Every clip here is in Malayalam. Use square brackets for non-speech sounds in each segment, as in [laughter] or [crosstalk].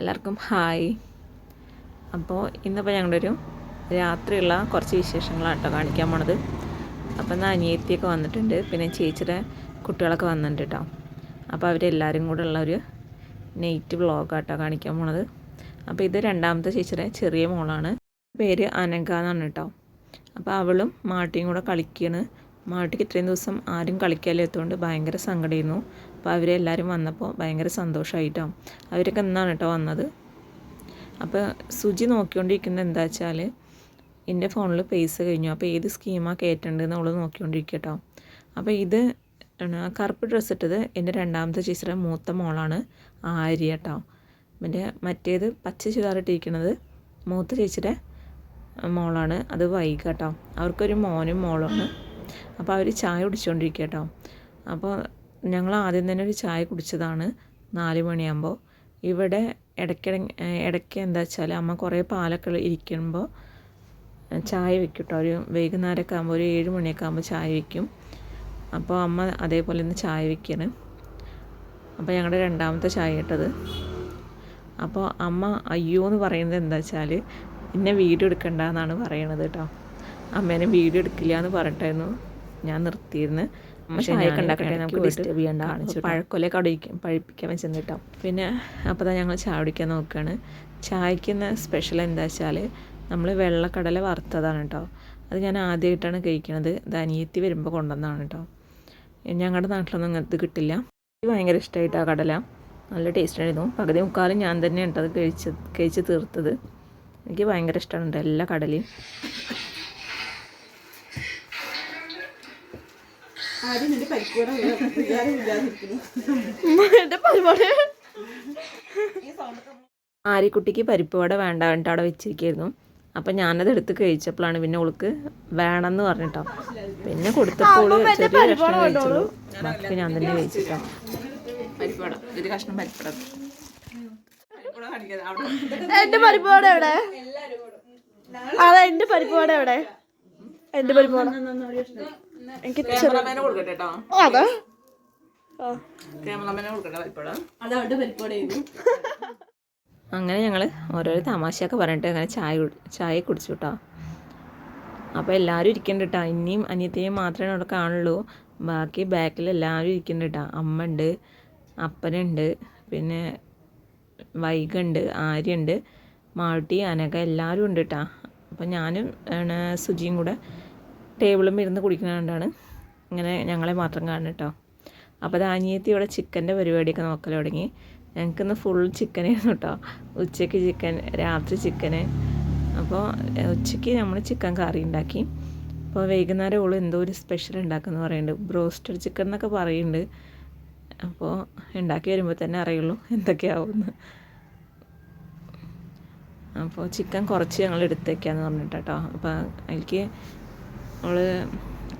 എല്ലാവർക്കും ഹായ്. അപ്പോൾ ഇന്നിപ്പോൾ ഞങ്ങളുടെ ഒരു രാത്രിയുള്ള കുറച്ച് വിശേഷങ്ങളാണ് കേട്ടോ കാണിക്കാൻ പോണത്. അപ്പോൾ എന്നാൽ അനിയത്തിയൊക്കെ വന്നിട്ടുണ്ട്. പിന്നെ ചേച്ചിയുടെ കുട്ടികളൊക്കെ വന്നിട്ടുണ്ട് കേട്ടോ. അപ്പോൾ അവരെല്ലാവരും കൂടെ ഉള്ള ഒരു നെയ്റ്റ് കേട്ടോ കാണിക്കാൻ പോണത്. അപ്പോൾ ഇത് രണ്ടാമത്തെ ചേച്ചിയുടെ ചെറിയ മോളാണ്. പേര് അനഘ എന്നാണ് കേട്ടോ. അപ്പോൾ അവളും മാട്ടിയും കൂടെ കളിക്കുകയാണ് മാട്ടിക്ക് ഇത്രയും ദിവസം ആരും കളിക്കാനില്ലാത്തതുകൊണ്ട് ഭയങ്കര സങ്കടമായിരുന്നു. അപ്പോൾ അവരെല്ലാവരും വന്നപ്പോൾ ഭയങ്കര സന്തോഷമായിട്ടോ അവരൊക്കെ എന്നാണ് കേട്ടോ വന്നത്. അപ്പോൾ സുജി നോക്കിക്കൊണ്ടിരിക്കുന്നത് എന്താ വെച്ചാൽ എന്റെ ഫോണിൽ പൈസ കഴിഞ്ഞു. അപ്പോൾ ഏത് സ്കീമാണ് കയറ്റേണ്ടതെന്ന് അവൾ നോക്കിക്കൊണ്ടിരിക്കുക കേട്ടോ അപ്പോൾ ഇത് കറുപ്പ് ഡ്രസ്സ് ഇട്ടത് എന്റെ രണ്ടാമത്തെ ചേച്ചിയുടെ മൂത്ത മോളാണ് ആര്യ കേട്ടോ പിന്നെ മറ്റേത് പച്ച ചുതാറിട്ടിരിക്കുന്നത് മൂത്ത ചേച്ചിയുടെ മോളാണ് അത് വൈക കേട്ടോ അവർക്കൊരു മോനും മോളുമാണ് അപ്പോൾ അവർ ചായ കുടിച്ചുകൊണ്ടിരിക്കുക കേട്ടോ അപ്പോൾ ഞങ്ങൾ ആദ്യം തന്നെ ഒരു ചായ കുടിച്ചതാണ് നാല് മണിയാകുമ്പോൾ. ഇവിടെ ഇടയ്ക്കിട ഇടയ്ക്ക് എന്താ വെച്ചാൽ അമ്മ കുറേ പാലൊക്കെ ഇരിക്കുമ്പോൾ ചായ വെക്കും കേട്ടോ ഒരു വൈകുന്നേരമൊക്കെ ആകുമ്പോൾ ഒരു ഏഴ് മണിയൊക്കെ ആകുമ്പോൾ ചായ വെക്കും. അപ്പോൾ അമ്മ അതേപോലെ ഇന്ന് ചായ വെക്കുകയാണ് അപ്പോൾ ഞങ്ങളുടെ രണ്ടാമത്തെ ചായ ഇട്ടത്. അപ്പോൾ അമ്മ അയ്യോ എന്ന് പറയുന്നത് എന്താ വെച്ചാൽ എന്നെ വീഡിയോ എടുക്കണ്ട എന്നാണ് പറയണത് കേട്ടോ അമ്മേനെ വീഡിയോ എടുക്കില്ല എന്ന് പറഞ്ഞിട്ടായിരുന്നു. ഞാൻ നിർത്തിയിരുന്നു. പക്ഷേ ചായയൊക്കെ ഉണ്ടാക്കട്ടെ നമുക്ക് ഡിസ്റ്റർബ് ചെയ്യണ്ട കാണിച്ചു പഴക്കൊലൊക്കെ അവിടെ പഴിപ്പിക്കാൻ വെച്ചെന്ന് കേട്ടോ. പിന്നെ അപ്പോൾ തന്നെ ഞങ്ങൾ ചായ കുടിക്കാൻ നോക്കുകയാണ് ചായക്കുന്ന സ്പെഷ്യൽ എന്താ വെച്ചാൽ നമ്മൾ വെള്ളക്കടല വറുത്തതാണ് കേട്ടോ. അത് ഞാൻ ആദ്യമായിട്ടാണ് കഴിക്കണത്. ഇത് അനിയത്തി വരുമ്പോൾ കൊണ്ടുവന്നതാണ് കേട്ടോ. ഞങ്ങളുടെ നാട്ടിലൊന്നും അങ്ങനത്തെ കിട്ടില്ല. എനിക്ക് ഭയങ്കര ഇഷ്ടമായിട്ടാണ് കടല. നല്ല ടേസ്റ്റ് ആയിരുന്നു. പകുതി മുക്കാലും ഞാൻ തന്നെയാണ് കേട്ടോ അത് കഴിച്ച് കഴിച്ച് തീർത്തത്. എനിക്ക് ഭയങ്കര ഇഷ്ടമാണ് എല്ലാ കടലയും. ആദ്യം നിന്റെ പരിക്കൂടെ വിചാരം വിചാരിക്കുന്നു ആര്യക്കുട്ടിക്ക് പരിപ്പ് വട വേണ്ട വേണ്ട അവിടെ വെച്ചിരിക്കായിരുന്നു. അപ്പം ഞാനത് എടുത്ത് കഴിച്ചപ്പോഴാണ് പിന്നെ അവൾക്ക് വേണമെന്ന് പറഞ്ഞിട്ടോ. പിന്നെ കൊടുത്തപ്പോൾ ചെറിയ കഷ്ണം കഴിച്ചുള്ളൂ. ബാക്കി ഞാൻ തന്നെ കഴിച്ചിട്ടോ. പരിപ്പുവട ഒരു കഷ്ണം പരിപ്പട എന്റെ പരിപ്പുവട എവിടെ? അതെ എന്റെ പരിപ്പുവട എവിടെ? എന്റെ പരിപ്പോടെ എനിക്ക് അതെ. അങ്ങനെ ഞങ്ങൾ ഓരോരോ തമാശയൊക്കെ പറഞ്ഞിട്ട് അങ്ങനെ ചായ ചായ കുടിച്ചു കേട്ടോ അപ്പോൾ എല്ലാവരും ഇരിക്കുന്നുണ്ട് കേട്ടോ ഇനിയും അനിയത്തിനെയും മാത്രമേ അവിടെ കാണുള്ളൂ. ബാക്കി ബാക്കിൽ എല്ലാവരും ഇരിക്കുന്നുണ്ട് കേട്ടോ അമ്മ ഉണ്ട് അപ്പനുണ്ട് പിന്നെ വൈകുണ്ട് ആര്യണ്ട് മാൾട്ടി അനക എല്ലാവരും ഉണ്ട് കേട്ടോ അപ്പോൾ ഞാനും സുജിയും കൂടെ ടേബിളും ഇരുന്ന് കുടിക്കുന്നതുകൊണ്ടാണ് ഇങ്ങനെ ഞങ്ങളെ മാത്രം കാണുന്നത് കേട്ടോ. അപ്പോൾ അത് അനിയത്തി ഇവിടെ ചിക്കന്റെ പരിപാടിയൊക്കെ നോക്കൽ തുടങ്ങി. ഞങ്ങൾക്കിന്ന് ഫുൾ ചിക്കനായിരുന്നു കേട്ടോ. ഉച്ചയ്ക്ക് ചിക്കൻ രാത്രി ചിക്കന് അപ്പോൾ ഉച്ചയ്ക്ക് നമ്മൾ ചിക്കൻ കറി ഉണ്ടാക്കി. അപ്പോൾ വൈകുന്നേരം ഓൾ എന്തോ ഒരു സ്പെഷ്യൽ ഉണ്ടാക്കുമെന്ന് പറയുന്നുണ്ട്. ബ്രോസ്റ്റഡ് ചിക്കൻ എന്നൊക്കെ പറയുന്നുണ്ട്. അപ്പോൾ ഉണ്ടാക്കി വരുമ്പോൾ തന്നെ അറിയുള്ളൂ എന്തൊക്കെയാവുമെന്ന്. അപ്പോൾ ചിക്കൻ കുറച്ച് ഞങ്ങൾ എടുത്തേക്കാന്ന് പറഞ്ഞിട്ടോ അപ്പോൾ അതിലേക്ക് നമ്മൾ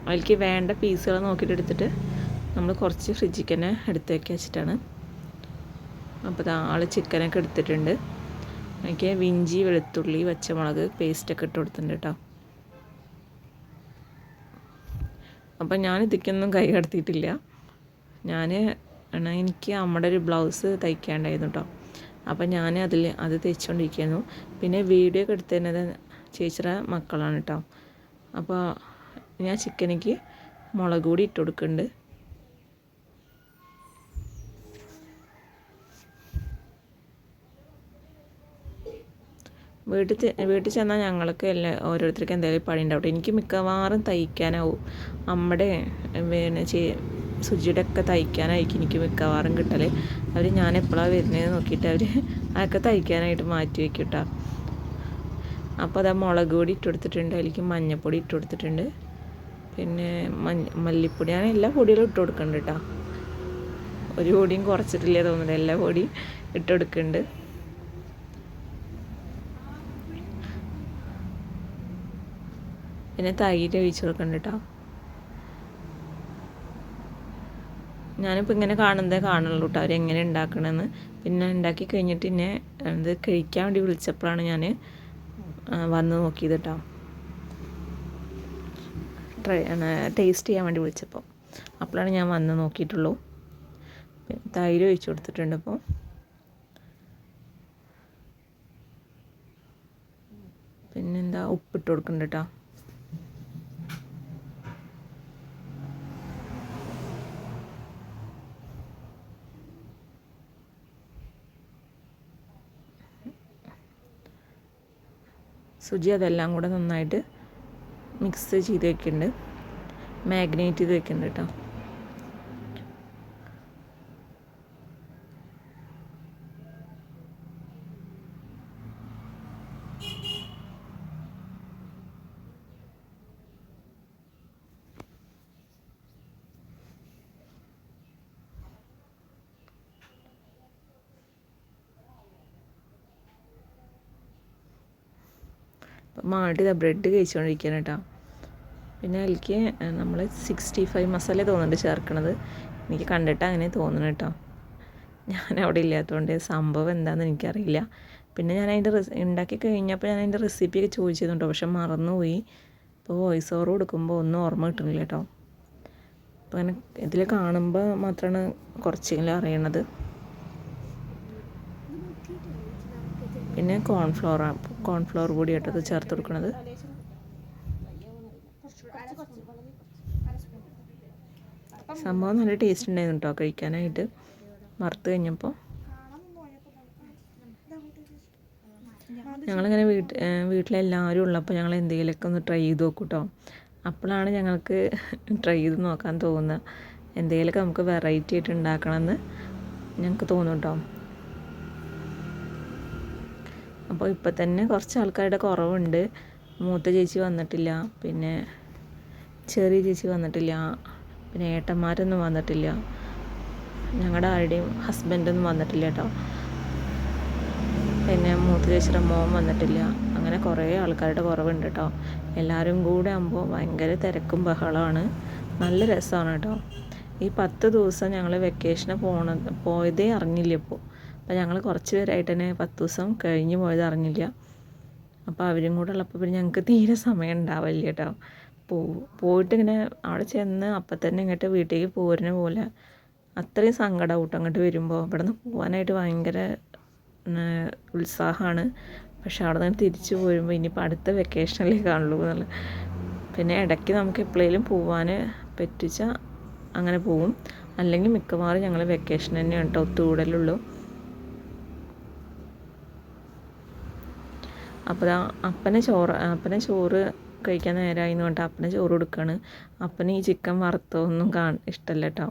അതിലേക്ക് വേണ്ട പീസുകൾ നോക്കിയിട്ട് എടുത്തിട്ട് നമ്മൾ കുറച്ച് ഫ്രിഡ്ജിൽ തന്നെ എടുത്ത് വെക്കുക വെച്ചിട്ടാണ്. അപ്പോൾ ദാ ആൾ ചിക്കനൊക്കെ എടുത്തിട്ടുണ്ട്. എനിക്ക് വിഞ്ചി വെളുത്തുള്ളി പച്ചമുളക് പേസ്റ്റൊക്കെ ഇട്ട് കൊടുത്തിട്ടുണ്ട് കേട്ടോ അപ്പം ഞാൻ ഇതിക്കൊന്നും കൈ കടത്തിയിട്ടില്ല. ഞാൻ എനിക്ക് അമ്മയുടെ ഒരു ബ്ലൗസ് തയ്ക്കാണ്ടായിരുന്നു കേട്ടോ അപ്പം ഞാൻ അതിൽ അത് തയ്ച്ചുകൊണ്ടിരിക്കുന്നു പിന്നെ വീഡിയോ ഒക്കെ എടുത്തിരുന്നത് ചേച്ചിയുടെ മക്കളാണ് കേട്ടോ അപ്പോൾ ഞാൻ ചിക്കനിക്ക് മുളക് പൊടി ഇട്ട് കൊടുക്കുന്നുണ്ട് വീട്ടിൽ വീട്ടിൽ ചെന്നാൽ ഞങ്ങൾക്ക് എല്ലാ ഓരോരുത്തർക്കും എന്തെങ്കിലും പണി ഉണ്ടാവും. എനിക്ക് മിക്കവാറും തയ്ക്കാനാവും. അമ്മയുടെ പിന്നെ ചേ സുജിയുടെ ഒക്കെ തയ്ക്കാനായിരിക്കും എനിക്ക് മിക്കവാറും കിട്ടൽ അവർ ഞാൻ എപ്പോഴാണ് വരുന്നത് നോക്കിയിട്ട് അവർ അതൊക്കെ തയ്ക്കാനായിട്ട് മാറ്റി വെക്കും കേട്ടോ അപ്പോൾ അതാ മുളക് പൊടി ഇട്ട് കൊടുത്തിട്ടുണ്ട് അതിലേക്ക് മഞ്ഞൾപ്പൊടി ഇട്ട് കൊടുത്തിട്ടുണ്ട്. പിന്നെ മഞ്ഞ മല്ലിപ്പൊടി അങ്ങനെ എല്ലാ പൊടികളും ഇട്ട് കൊടുക്കുന്നുണ്ട് കേട്ടോ ഒരു പൊടിയും കുറച്ചിട്ടില്ലേ തോന്നുന്നു എല്ലാ പൊടിയും ഇട്ട് കൊടുക്കുന്നുണ്ട് പിന്നെ തൈര് ഒഴിച്ച് കൊടുക്കുന്നുണ്ട് കേട്ടോ ഞാനിപ്പോൾ ഇങ്ങനെ കാണുന്നതേ കാണുള്ളൂ കേട്ടോ അവരെങ്ങനെ ഉണ്ടാക്കണമെന്ന് പിന്നെ ഉണ്ടാക്കി കഴിഞ്ഞിട്ട് പിന്നെ ഇത് കഴിക്കാൻ വേണ്ടി വിളിച്ചപ്പോഴാണ് ഞാൻ വന്ന് നോക്കിയത് കേട്ടോ ട്രൈ ടേസ്റ്റ് ചെയ്യാൻ വേണ്ടി വിളിച്ചപ്പോൾ അപ്പോഴാണ് ഞാൻ വന്ന് നോക്കിയിട്ടുള്ളൂ. തൈര് ഒഴിച്ച് കൊടുത്തിട്ടുണ്ട് അപ്പോൾ പിന്നെന്താ ഉപ്പിട്ട് കൊടുക്കുന്നുണ്ട് കേട്ടോ സുജി അതെല്ലാം കൂടെ നന്നായിട്ട് മിക്സ് ചെയ്ത് വെക്കുന്നുണ്ട് മാഗ്നേറ്റ് ചെയ്ത് വെക്കുന്നുണ്ട് കേട്ടോ മാട്ടി ഇതാ ബ്രെഡ് കഴിച്ചുകൊണ്ടിരിക്കുകയാണ് കേട്ടോ പിന്നെ അതിലേക്ക് നമ്മൾ സിക്സ്റ്റി ഫൈവ് മസാല തോന്നുന്നുണ്ട് ചേർക്കണത്. എനിക്ക് കണ്ടിട്ട് അങ്ങനെ തോന്നണം കേട്ടോ ഞാൻ അവിടെ ഇല്ലാത്തതുകൊണ്ട് സംഭവം എന്താണെന്ന് എനിക്കറിയില്ല. പിന്നെ ഞാൻ അതിന്റെ റെസി ഉണ്ടാക്കി കഴിഞ്ഞപ്പോൾ ഞാൻ അതിന്റെ റെസിപ്പിയൊക്കെ ചോദിച്ചിരുന്നുണ്ടോ പക്ഷെ മറന്നുപോയി. ഇപ്പോൾ വോയിസ് ഓവർ കൊടുക്കുമ്പോൾ ഒന്നും ഓർമ്മ കിട്ടുന്നില്ല കേട്ടോ അപ്പോൾ അങ്ങനെ ഇതിൽ കാണുമ്പോൾ മാത്രമാണ് കുറച്ചെങ്കിലും അറിയണത്. പിന്നെ കോൺഫ്ലോർ കോൺഫ്ലോർ കൂടി ഇട്ടത് ചേർത്ത് കൊടുക്കണത്. സംഭവം നല്ല ടേസ്റ്റ് ഉണ്ടായിരുന്നു കേട്ടോ കഴിക്കാനായിട്ട്. വറുത്ത് കഴിഞ്ഞപ്പോൾ ഞങ്ങളിങ്ങനെ വീട്ട് വീട്ടിലെല്ലാവരും ഉള്ളപ്പോൾ ഞങ്ങൾ എന്തെങ്കിലുമൊക്കെ ഒന്ന് ട്രൈ ചെയ്ത് നോക്കും കേട്ടോ അപ്പോഴാണ് ഞങ്ങൾക്ക് ട്രൈ ചെയ്ത് നോക്കാൻ തോന്നുന്നത്. എന്തെങ്കിലുമൊക്കെ നമുക്ക് വെറൈറ്റി ആയിട്ട് ഉണ്ടാക്കണമെന്ന് ഞങ്ങൾക്ക് തോന്നും കേട്ടോ അപ്പോൾ ഇപ്പം തന്നെ കുറച്ച് ആൾക്കാരുടെ കുറവുണ്ട്. മൂത്ത ചേച്ചി വന്നിട്ടില്ല. പിന്നെ ചെറിയ ചേച്ചി വന്നിട്ടില്ല. പിന്നെ ഏട്ടന്മാരൊന്നും വന്നിട്ടില്ല. ഞങ്ങളുടെ ആരുടെയും ഹസ്ബൻഡൊന്നും വന്നിട്ടില്ല കേട്ടോ. പിന്നെ മൂത്ത ചേച്ചിയുടെ മോൻ വന്നിട്ടില്ല. അങ്ങനെ കുറേ ആൾക്കാരുടെ കുറവുണ്ട് കേട്ടോ. എല്ലാവരും കൂടെ ആകുമ്പോൾ ഭയങ്കര തിരക്കും ബഹളമാണ് നല്ല രസമാണ് കേട്ടോ. ഈ പത്ത് ദിവസം ഞങ്ങൾ വെക്കേഷന് പോണ പോയതേ അറിഞ്ഞില്ല ഇപ്പോൾ അപ്പോൾ ഞങ്ങൾ കുറച്ച് പേരായിട്ട് തന്നെ പത്ത് ദിവസം കഴിഞ്ഞ് പോയത് അറിഞ്ഞില്ല. അപ്പോൾ അവരും കൂടെ ഉള്ളപ്പോൾ പിന്നെ ഞങ്ങൾക്ക് തീരെ സമയം ഉണ്ടാവില്ല കേട്ടോ. പോ പോയിട്ട് ഇങ്ങനെ അവിടെ ചെന്ന് അപ്പം തന്നെ ഇങ്ങോട്ട് വീട്ടിലേക്ക് പോരുന്ന പോലെ അത്രയും സങ്കടം കൂട്ടം അങ്ങോട്ട് വരുമ്പോൾ ഇവിടെ നിന്ന് പോകാനായിട്ട് ഭയങ്കര ഉത്സാഹമാണ് പക്ഷെ അവിടെ നിന്ന് തിരിച്ചു പോരുമ്പോൾ ഇനിയിപ്പോൾ അടുത്ത വെക്കേഷനിലേ കാണുള്ളൂ എന്നുള്ളത് പിന്നെ ഇടയ്ക്ക് നമുക്ക് എപ്പോഴേലും പോവാൻ പറ്റിച്ചാൽ അങ്ങനെ പോവും. അല്ലെങ്കിൽ മിക്കവാറും ഞങ്ങൾ വെക്കേഷൻ തന്നെയാണ് കേട്ടോ ഒത്തുകൂടലുള്ളൂ. അപ്പോൾ അപ്പനെ ചോറ് അപ്പനെ ചോറ് കഴിക്കാൻ നേരമായി എന്ന് പറഞ്ഞിട്ട് അപ്പനെ ചോറ് കൊടുക്കുകയാണ് അപ്പന് ഈ ചിക്കൻ വറുത്തതൊന്നും കാ ഇഷ്ടമല്ല കേട്ടോ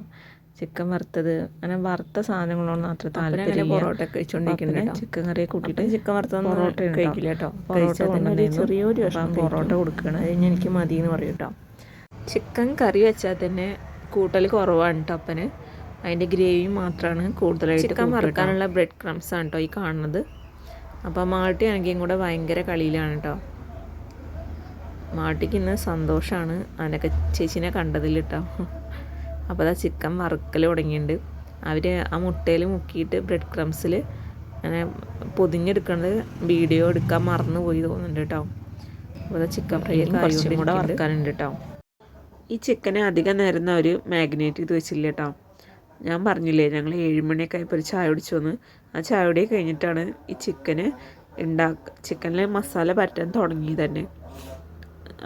ചിക്കൻ വറുത്തത് അങ്ങനെ വറുത്ത സാധനങ്ങളൊന്നും അത്ര താല്പര്യം പൊറോട്ട കഴിച്ചുകൊണ്ടിരിക്കുന്നത് ചിക്കൻ കറി കൂട്ടിയിട്ട് ചിക്കൻ വറുത്തത് പൊറോട്ട കഴിക്കില്ല കേട്ടോ. പൊറോട്ട ചെറിയൊരു വിഷം പൊറോട്ട കൊടുക്കുകയാണ് അത് എനിക്ക് മതി എന്ന് പറയും കേട്ടോ. ചിക്കൻ കറി വെച്ചാൽ തന്നെ കൂട്ടൽ കുറവാണ് കേട്ടോ അപ്പന്. അതിന്റെ ഗ്രേവി മാത്രമാണ് കൂടുതലായിട്ട് ചിക്കൻ വറുക്കാനുള്ള ബ്രെഡ് ക്രംസ് ആണ് കേട്ടോ ഈ കാണുന്നത്. അപ്പോൾ മാട്ടി ആണെങ്കിലും കൂടെ ഭയങ്കര കളിയിലാണ് കേട്ടോ മാട്ടിക്ക് ഇന്ന് സന്തോഷമാണ് അനക്ക ചേച്ചിനെ കണ്ടതിൽ കേട്ടോ അപ്പോൾ അതാ ചിക്കൻ വറുക്കൽ തുടങ്ങിയിട്ടുണ്ട് അവർ ആ മുട്ടയിൽ മുക്കിയിട്ട് ബ്രെഡ് ക്രംസിൽ അങ്ങനെ പൊതിഞ്ഞെടുക്കുന്നത് വീഡിയോ എടുക്കാൻ മറന്നു പോയി തോന്നുന്നുണ്ട് കേട്ടോ അപ്പോൾ അതാ ചിക്കൻ ഫ്രൈ കുറച്ചും കൂടെ വറുക്കാനുണ്ട് കേട്ടോ ഈ ചിക്കനെ അധികം നേരം അവർ മാഗ്നേറ്റ് ചെയ്ത് വെച്ചില്ല കേട്ടോ ഞാൻ പറഞ്ഞില്ലേ ഞങ്ങൾ ഏഴുമണിയൊക്കെ ആയപ്പോൾ ഒരു ചായ കുടിച്ചു വന്ന് ആ ചായ കഴിഞ്ഞിട്ടാണ് ഈ ചിക്കന് ഉണ്ടാക്ക ചിക്കനിൽ മസാല പറ്റാൻ തുടങ്ങി തന്നെ.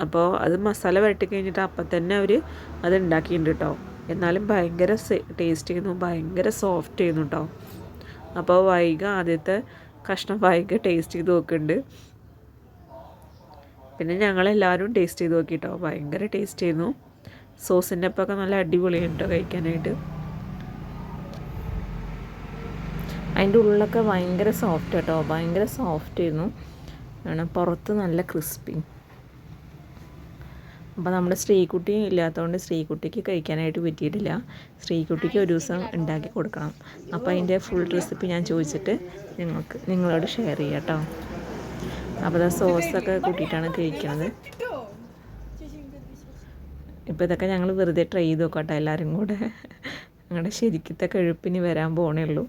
അപ്പോൾ അത് മസാല വരട്ടി കഴിഞ്ഞിട്ട് അപ്പം തന്നെ അവർ അത് ഉണ്ടാക്കിയിട്ടുണ്ട് കേട്ടോ. എന്നാലും ഭയങ്കര ടേസ്റ്റ് ചെയ്യുന്നു ഭയങ്കര സോഫ്റ്റ് ചെയ്യുന്നു കേട്ടോ. അപ്പോൾ വൈക ആദ്യത്തെ കഷ്ണം വൈക ടേസ്റ്റ് ചെയ്ത് നോക്കുന്നുണ്ട്. പിന്നെ ഞങ്ങളെല്ലാവരും ടേസ്റ്റ് ചെയ്ത് നോക്കി കേട്ടോ. ഭയങ്കര ടേസ്റ്റ് ചെയ്യുന്നു. സോസിന്റെ ഒപ്പമൊക്കെ നല്ല അടിപൊളിയാണ് കഴിക്കാനായിട്ട്. അതിന്റെ ഉള്ളിലൊക്കെ ഭയങ്കര സോഫ്റ്റ് കേട്ടോ. ഭയങ്കര സോഫ്റ്റ് ആയിരുന്നു. ആണ് പുറത്ത് നല്ല ക്രിസ്പി അപ്പോൾ നമ്മുടെ സ്ത്രീക്കുട്ടി ഇല്ലാത്തതുകൊണ്ട് സ്ത്രീക്കുട്ടിക്ക് കഴിക്കാനായിട്ട് പറ്റിയിട്ടില്ല. സ്ത്രീക്കുട്ടിക്ക് ഒരു ദിവസം ഉണ്ടാക്കി കൊടുക്കണം. അപ്പോൾ അതിന്റെ ഫുൾ റെസിപ്പി ഞാൻ ചോദിച്ചിട്ട് നിങ്ങൾക്ക് നിങ്ങളോട് ഷെയർ ചെയ്യാം കേട്ടോ. അപ്പോൾ ഇതാ സോസൊക്കെ കൂട്ടിയിട്ടാണ് കഴിക്കുന്നത് ഇപ്പോൾ ഇതൊക്കെ ഞങ്ങൾ വെറുതെ ട്രൈ ചെയ്ത് നോക്കട്ടെ എല്ലാവരും കൂടെ. ഞങ്ങളുടെ ശരിക്കത്തെ കഴുപ്പിന് വരാൻ പോണേ ഉള്ളൂ.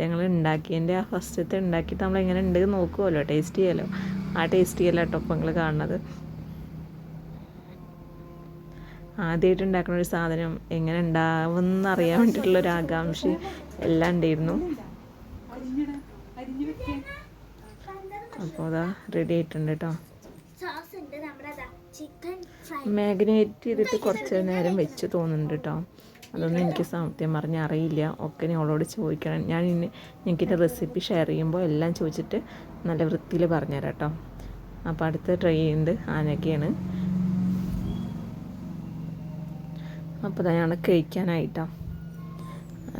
ഞങ്ങൾ ഉണ്ടാക്കിയതിന്റെ ആ ഫസ്റ്റത്തെ ഉണ്ടാക്കിയിട്ട് നമ്മൾ എങ്ങനെ ഉണ്ട് നോക്കുമല്ലോ ടേസ്റ്റ് ചെയ്യാലോ. ആ ടേസ്റ്റ് ചെയ്യല്ലോ കേട്ടോ ഇപ്പം നിങ്ങൾ കാണുന്നത്. ആദ്യമായിട്ട് ഉണ്ടാക്കുന്ന ഒരു സാധനം എങ്ങനെ ഉണ്ടാവുമെന്ന് അറിയാൻ വേണ്ടിയിട്ടുള്ള ഒരു ആകാംക്ഷ എല്ലാം ഉണ്ടായിരുന്നു അപ്പോൾ അതാ റെഡി ആയിട്ടുണ്ട് കേട്ടോ മാഗ്നേറ്റ് ചെയ്തിട്ട് കുറച്ച് നേരം വെച്ച് തോന്നുന്നുണ്ട് കേട്ടോ അതൊന്നും എനിക്ക് സത്യം പറഞ്ഞാൽ അറിയില്ല. ഒക്കെ അവളോട് ചോദിക്കണം. ഞാൻ ഇനി എനിക്കിന്റെ റെസിപ്പി ഷെയർ ചെയ്യുമ്പോൾ എല്ലാം ചോദിച്ചിട്ട് നല്ല വൃത്തിയിൽ പറഞ്ഞുതരാം കേട്ടോ. അപ്പോൾ അടുത്ത ട്രൈ ചെയ്യുന്നത് ആനക്കയാണ് അപ്പോൾ തന്നെ ഞങ്ങൾ കഴിക്കാനായിട്ടോ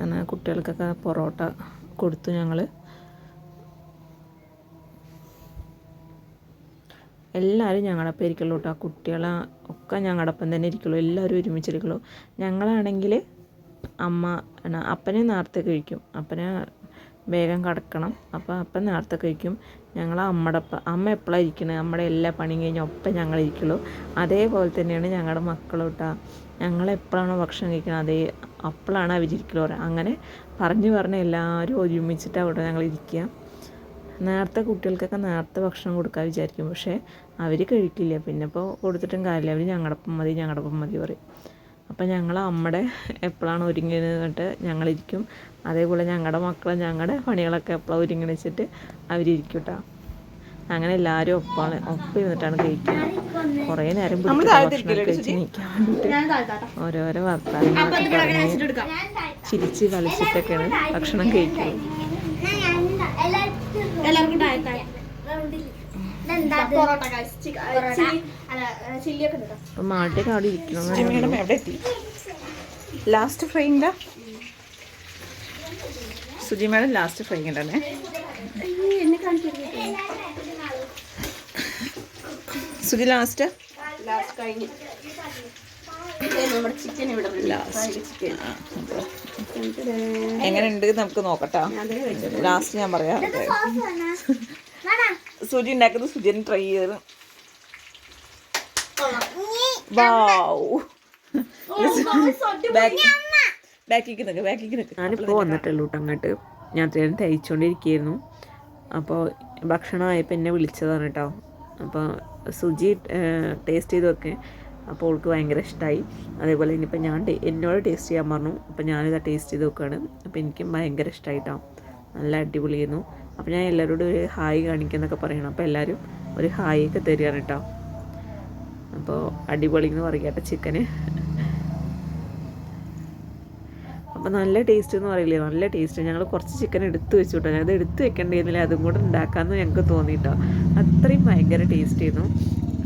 അങ്ങനെ കുട്ടികൾക്കൊക്കെ പൊറോട്ട കൊടുത്തു ഞങ്ങൾ. എല്ലാവരും ഞങ്ങളുടെ ഒപ്പം ഇരിക്കുള്ളൂ കേട്ടോ കുട്ടികളെ ഒക്കെ ഞങ്ങളുടെ ഒപ്പം തന്നെ ഇരിക്കുള്ളൂ. എല്ലാവരും ഒരുമിച്ചിരിക്കുള്ളൂ ഞങ്ങളാണെങ്കിൽ അമ്മ അപ്പനെ നേരത്തെ കഴിക്കും. അപ്പനെ വേഗം കടക്കണം. അപ്പോൾ അപ്പൻ നേരത്തെ കഴിക്കും. ഞങ്ങൾ അമ്മയുടെ അമ്മ എപ്പോഴാണ് ഇരിക്കുന്നത് നമ്മുടെ എല്ലാ പണിയും കഴിഞ്ഞ് ഒപ്പം ഞങ്ങൾ ഇരിക്കുള്ളൂ. അതേപോലെ തന്നെയാണ് ഞങ്ങളുടെ മക്കളും കേട്ടോ ഞങ്ങൾ ഭക്ഷണം കഴിക്കുന്നത് അതേ അപ്പോഴാണ് അവരിയ്ക്കലുള്ളൂ അങ്ങനെ പറഞ്ഞു പറഞ്ഞ് എല്ലാവരും ഒരുമിച്ചിട്ട് അവിടെ ഞങ്ങൾ ഇരിക്കുക നേരത്തെ കുട്ടികൾക്കൊക്കെ നേരത്തെ ഭക്ഷണം കൊടുക്കാൻ വിചാരിക്കും. പക്ഷേ അവർ കഴിക്കില്ല. പിന്നെ ഇപ്പോൾ കൊടുത്തിട്ടും കാര്യമില്ല. അവർ ഞങ്ങളുടെ ഒപ്പം മതി ഞങ്ങളുടെ ഒപ്പം മതി പറയും. അപ്പം ഞങ്ങൾ അമ്മയുടെ എപ്പോഴാണ് ഒരുങ്ങിയിട്ട് ഞങ്ങളിരിക്കും. അതേപോലെ ഞങ്ങളുടെ മക്കളെ ഞങ്ങളുടെ പണികളൊക്കെ എപ്പോഴാണ് ഒരുങ്ങി വെച്ചിട്ട് അവരിയ്ക്കും കേട്ടോ അങ്ങനെ എല്ലാവരും ഒപ്പാണ് ഒപ്പം ഇരുന്നിട്ടാണ് കഴിക്കുന്നത്. കുറേ നേരം പിടിച്ചിട്ട് ഭക്ഷണം കഴിച്ച് നീക്കാൻ വേണ്ടിയിട്ട് ഓരോരോ വർത്താനങ്ങളൊക്കെ പറഞ്ഞ് ചിരിച്ച് കളിച്ചിട്ടൊക്കെയാണ് ഭക്ഷണം കഴിക്കുന്നത്. അവിടെ ഇരിക്കണം. എവിടെ എത്തി. ലാസ്റ്റ് ഫ്രൈങ്ങിന്റെ സുജി മാഡം ലാസ്റ്റ് ഫ്രൈ എന്നെ കാണിക്കരുത് സുജി ലാസ്റ്റ് ലാസ്റ്റ് കഴിഞ്ഞ്. നമ്മുടെ ചിക്കൻ ഇവിടെ ലാസ്റ്റ് ചിക്കൻ എങ്ങനെയുണ്ട്? നമുക്ക് നോക്കട്ടോ. ലാസ്റ്റ് ഞാൻ പറയാം. [laughs] സുജി ഉണ്ടാക്കുന്നത് സുജിന് ട്രൈ ചെയ്ത്. [laughs] ഞാനിപ്പോ ബാക്കിക്ക് ബാക്കിക്ക് ഞാനിപ്പോൾ വന്നിട്ടുള്ളൂ അങ്ങോട്ട്. ഞാൻ അത്രയും തയ്ച്ചുകൊണ്ടിരിക്കുകയായിരുന്നു അപ്പോൾ ഭക്ഷണമായപ്പോൾ എന്നെ വിളിച്ചതാണ് കേട്ടോ. അപ്പോൾ സുജി ടേസ്റ്റ് ചെയ്ത് നോക്കെ. അപ്പോൾ അവൾക്ക് ഭയങ്കര ഇഷ്ടമായി അതേപോലെ ഇനിയിപ്പോൾ ഞാൻ എന്നോട് ടേസ്റ്റ് ചെയ്യാൻ പറഞ്ഞു. അപ്പോൾ ഞാനിത് ടേസ്റ്റ് ചെയ്ത് നോക്കുകയാണ് അപ്പോൾ എനിക്കും ഭയങ്കര ഇഷ്ടമായിട്ടാണ് നല്ല അടിപൊളിയായിരുന്നു. അപ്പോൾ ഞാൻ എല്ലാവരോടും ഒരു ഹായ് കാണിക്കുന്നൊക്കെ പറയണം. അപ്പോൾ എല്ലാവരും ഒരു ഹായ് ഒക്കെ തരികയാണ് കേട്ടോ. അപ്പോൾ അടിപൊളി എന്ന് പറയട്ടെ ചിക്കന് അപ്പോൾ നല്ല ടേസ്റ്റ് എന്ന് പറയില്ലേ? നല്ല ടേസ്റ്റ് ഞങ്ങൾ കുറച്ച് ചിക്കൻ എടുത്തു വെച്ചു കേട്ടോ ഞാനത് എടുത്ത് വെക്കേണ്ടിയിരുന്നില്ല അതും കൂടെ ഉണ്ടാക്കാമെന്ന് ഞങ്ങൾക്ക് തോന്നിയിട്ടോ. അത്രയും ഭയങ്കര ടേസ്റ്റ് ചെയ്യുന്നു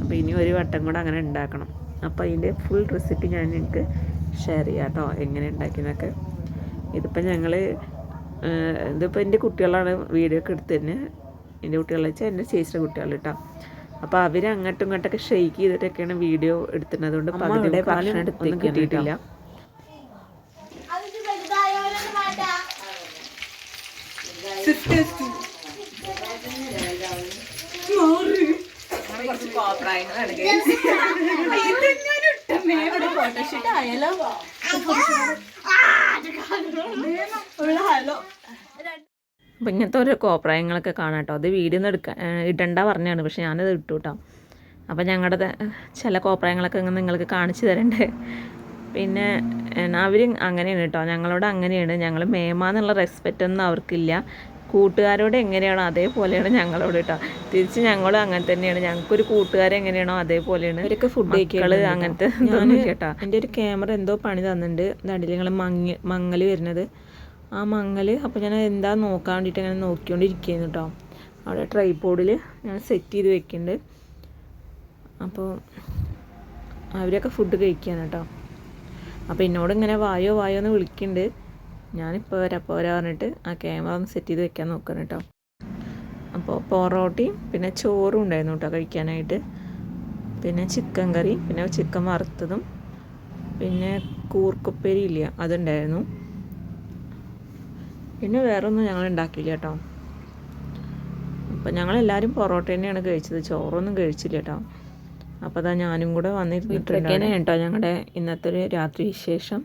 അപ്പോൾ ഇനി ഒരു വട്ടം കൂടെ അങ്ങനെ ഉണ്ടാക്കണം. അപ്പോൾ അതിന്റെ ഫുൾ റെസിപ്പി ഞാൻ നിങ്ങൾക്ക് ഷെയർ ചെയ്യാം കേട്ടോ എങ്ങനെ ഉണ്ടാക്കിയെന്നൊക്കെ. ഇതിപ്പോൾ ഞങ്ങൾ ഇതിപ്പോൾ എന്റെ കുട്ടികളാണ് വീഡിയോ ഒക്കെ എടുത്ത് തന്നെ എന്റെ കുട്ടികളെ വെച്ചാൽ എന്റെ ചേച്ചിയുടെ കുട്ടികൾ കേട്ടോ അപ്പോൾ അവർ അങ്ങോട്ടും ഇങ്ങോട്ടൊക്കെ ഷെയ്ക്ക് ചെയ്തിട്ടൊക്കെയാണ് വീഡിയോ എടുത്തിരുന്നത് അതുകൊണ്ട് പകുതിയുടെ ഭക്ഷണം എടുത്തൊന്നും കിട്ടിയിട്ടില്ല. കുറച്ച് [laughs] കോപ്രായങ്ങളാണ് ഫോട്ടോഷൂട്ട് ആയാലോ? ഹലോ. ഇങ്ങനത്തെ ഓരോ കോപ്രായങ്ങളൊക്കെ കാണാം കേട്ടോ. അത് വീഡിയോ ഒന്നും എടുക്കാൻ ഇടണ്ട പറഞ്ഞാണ് പക്ഷെ ഞാനത് ഇട്ടു കേട്ടോ അപ്പോൾ ഞങ്ങളുടെ ചില കോപ്രായങ്ങളൊക്കെ ഇങ്ങനെ നിങ്ങൾക്ക് കാണിച്ചു തരണ്ടേ. പിന്നെ അവർ അങ്ങനെയാണ് കേട്ടോ. ഞങ്ങളോട് അങ്ങനെയാണ്. ഞങ്ങൾ മേമാന്നുള്ള റെസ്പെക്റ്റ് ഒന്നും അവർക്കില്ല. കൂട്ടുകാരോട് എങ്ങനെയാണോ അതേപോലെയാണ് ഞങ്ങളോട് കേട്ടോ തിരിച്ച് ഞങ്ങളും അങ്ങനെ തന്നെയാണ്. ഞങ്ങൾക്കൊരു കൂട്ടുകാരെ എങ്ങനെയാണോ അതേപോലെയാണ് അവരൊക്കെ ഫുഡ് കഴിക്കൾ അങ്ങനത്തെ കേട്ടോ. എന്റെ ഒരു ക്യാമറ എന്തോ പണി തന്നിട്ടുണ്ട്. ഇതാണ്ടില്ല നിങ്ങൾ മങ്ങി മങ്ങൽ വരുന്നത്. ആ മങ്ങൽ അപ്പോൾ ഞാൻ എന്താ നോക്കാൻ വേണ്ടിയിട്ട് അങ്ങനെ നോക്കിക്കൊണ്ടിരിക്കുകയായിരുന്നു കേട്ടോ അവിടെ ട്രൈപോഡിൽ ഞാൻ സെറ്റ് ചെയ്ത് വെക്കുന്നുണ്ട് അപ്പോൾ അവരൊക്കെ ഫുഡ് കഴിക്കുകയാണ് കേട്ടോ അപ്പോൾ എന്നോട് ഇങ്ങനെ വായോ വായോ എന്ന് വിളിക്കുന്നുണ്ട് ഞാനിപ്പോൾ വരാം. പോരാ പറഞ്ഞിട്ട് ആ ക്യാമറ ഒന്ന് സെറ്റ് ചെയ്ത് വെക്കാൻ നോക്കണം കേട്ടോ അപ്പോൾ പൊറോട്ടയും പിന്നെ ചോറും ഉണ്ടായിരുന്നു കേട്ടോ കഴിക്കാനായിട്ട്. പിന്നെ ചിക്കൻ കറി പിന്നെ ചിക്കൻ വറുത്തതും പിന്നെ കൂർക്കുപ്പേരി ഇല്ല അതുണ്ടായിരുന്നു. പിന്നെ വേറെ ഒന്നും ഞങ്ങൾ ഉണ്ടാക്കിയില്ല കേട്ടോ അപ്പം ഞങ്ങളെല്ലാവരും പൊറോട്ട തന്നെയാണ് കഴിച്ചത്. ചോറൊന്നും കഴിച്ചില്ല കേട്ടോ അപ്പോൾ അതാ ഞാനും കൂടെ വന്നിരുന്നു കേട്ടോ ഞങ്ങളുടെ ഇന്നത്തെ ഒരു രാത്രി വിശേഷം?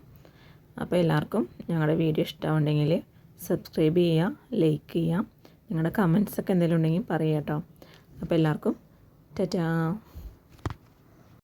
അപ്പോൾ എല്ലാവർക്കും ഞങ്ങളുടെ വീഡിയോ ഇഷ്ടമുണ്ടെങ്കിൽ സബ്സ്ക്രൈബ് ചെയ്യുക ലൈക്ക് ചെയ്യുക. നിങ്ങളുടെ കമൻസൊക്കെ എന്തെങ്കിലും ഉണ്ടെങ്കിൽ പറയുക കേട്ടോ. അപ്പോൾ എല്ലാവർക്കും ടാറ്റാ